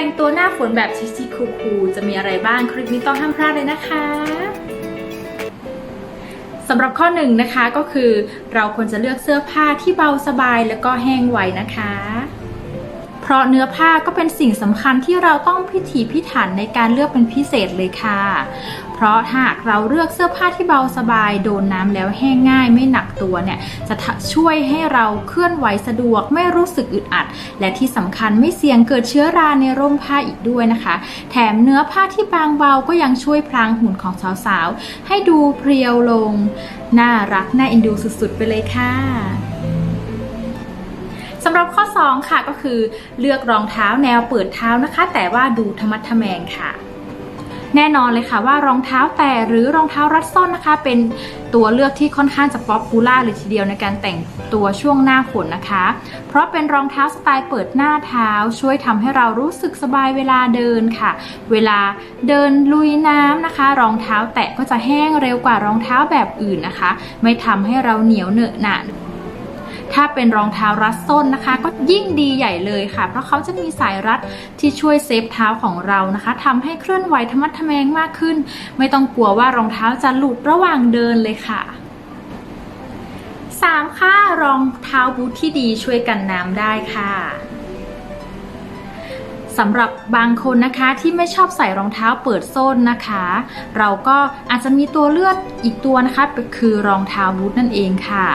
แต่งตัวหน้าฝนแบบชิคๆคูลๆจะมีอะไรบ้างคลิปนี้ต้องห้ามพลาดเลยนะคะสำหรับข้อหนึ่งนะคะก็คือเราควรจะเลือกเสื้อผ้าที่เบาสบายแล้วก็แห้งไวนะคะ เพราะเนื้อผ้าก็เป็นสิ่งสำคัญที่เราต้องพิถีพิถันในการเลือกเป็นพิเศษเลยค่ะ เพราะหากเราเลือกเสื้อผ้าที่เบาสบาย โดนน้ำแล้วแห้งง่ายไม่หนักตัวเนี่ยจะช่วยให้เราเคลื่อนไหวสะดวกไม่รู้สึกอึดอัด และที่สำคัญไม่เสี่ยงเกิดเชื้อราในร่มผ้าอีกด้วยนะคะ แถมเนื้อผ้าที่บางเบาก็ยังช่วยพรางหุ่นของสาวๆ ให้ดูเพรียวลง น่ารักน่าเอ็นดูสุดๆ ไปเลยค่ะสำหรับข้อ 2 ค่ะก็คือเลือกรองเท้าแนวเปิดเท้านะคะ แต่ว่าดูธรรมะทแมงค่ะ แน่นอนเลยค่ะว่ารองเท้าแต่หรือรองเท้ารัดส้นนะคะ เป็นตัวเลือกที่ค่อนข้างจะป๊อปปูล่าเลยทีเดียวในการแต่งตัวช่วงหน้าฝนนะคะ เพราะเป็นรองเท้าสไตล์เปิดหน้าเท้า ช่วยทำให้เรารู้สึกสบายเวลาเดินค่ะ เวลาเดินลุยน้ำนะคะ รองเท้าแตะก็จะแห้งเร็วกว่ารองเท้าแบบอื่นนะคะ ไม่ทำให้เราเหนียวเหนอะหนะ ถ้าเป็นรองเท้ารัดส้นนะคะ ก็ยิ่งดีใหญ่เลยค่ะ เพราะเขาจะมีสายรัดที่ช่วยเซฟเท้าของเรานะคะทำให้เคลื่อนไหวธรรมะทแมงมากขึ้น ไม่ต้องกลัวว่ารองเท้าจะหลุดระหว่างเดินเลยค่ะ 3. ค่ะรองเท้าบูทที่ดีช่วยกันน้ำได้ค่ะ สำหรับบางคนนะคะที่ไม่ชอบใส่รองเท้าเปิดส้นนะคะ เราก็อาจจะมีตัวเลือกอีกตัวนะคะคือรองเท้าบูทนั่นเองค่ะ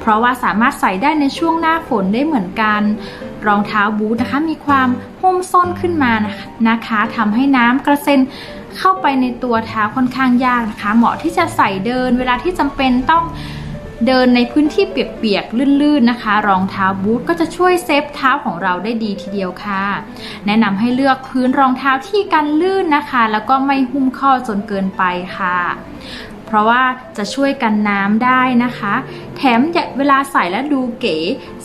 เพราะว่าสามารถใส่ได้ในช่วงหน้าฝนได้เหมือนกัน รองเท้าบูทนะคะมีความหุ้มส้นขึ้นมานะคะทำให้น้ำกระเซ็นเข้าไปในตัวเท้าค่อนข้างยากนะคะ เหมาะที่จะใส่เดินเวลาที่จำเป็นต้อง เดินในพื้นที่เปียกๆ ลื่นๆ นะคะ รองเท้าบูทก็จะช่วยเซฟเท้าของเราได้ดีทีเดียวค่ะ แนะนำให้เลือกพื้นรองเท้าที่กันลื่นนะคะ แล้วก็ไม่หุ้มข้อจนเกินไปค่ะ เพราะว่าจะช่วยกันน้ำได้นะคะ แถมเวลาใส่แล้วดูเก๋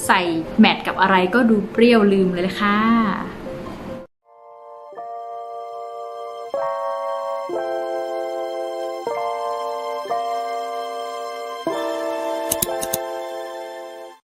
ใส่แมทกับอะไรก็ดูเปรี้ยวลืมเลยค่ะ「